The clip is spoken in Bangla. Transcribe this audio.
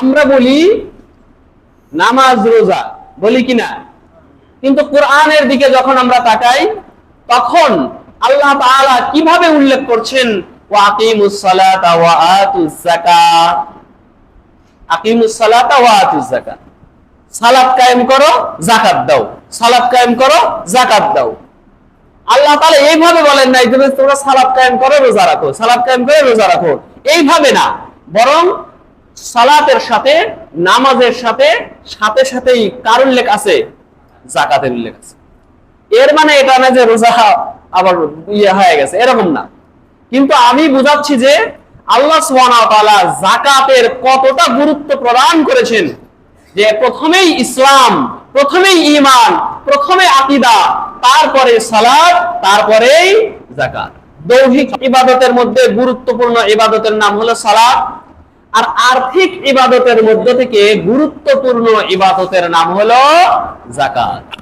আমরা বলি নামাজ, রোজা, বলি কিনা কিন্তু কোরআনের দিকে যখন আমরা তাকাই, তখন আল্লাহ তাআলা কীভাবে উল্লেখ করছেন? সালাতা কায়েম করো, যাকাত দাও। সালাত কায়েম করো, যাকাত দাও। আল্লাহ তাআলা এইভাবে বলেন নাই তোমরা সালাত কায়েম করো, রোজা রাখো। সালাত কায়েম করে রোজা রাখো। এইভাবে না। বরং সালাতের সাথে, নামাজের সাথে সাথে সাথেই কার উল্লেখ আছে? জাকাতের উল্লেখ আছে। এর মানে এটা না যে রোজা আবার ইয়ে হয়ে গেছে, এরকম না। কিন্তু আমি বুঝাচ্ছি যে আল্লাহ তাআলা যাকাতের কতটা গুরুত্ব প্রদান করেছেন যে প্রথমেই ইসলাম, প্রথমেই ঈমান, প্রথমে আকীদা, তারপরে সালাত, তারপরেই জাকাত। দৈহিক ইবাদতের মধ্যে গুরুত্বপূর্ণ ইবাদতের নাম হলো সালাত। আর আর্থিক ইবাদতের মধ্য থেকে গুরুত্বপূর্ণ ইবাদতের নাম হলো জাকাত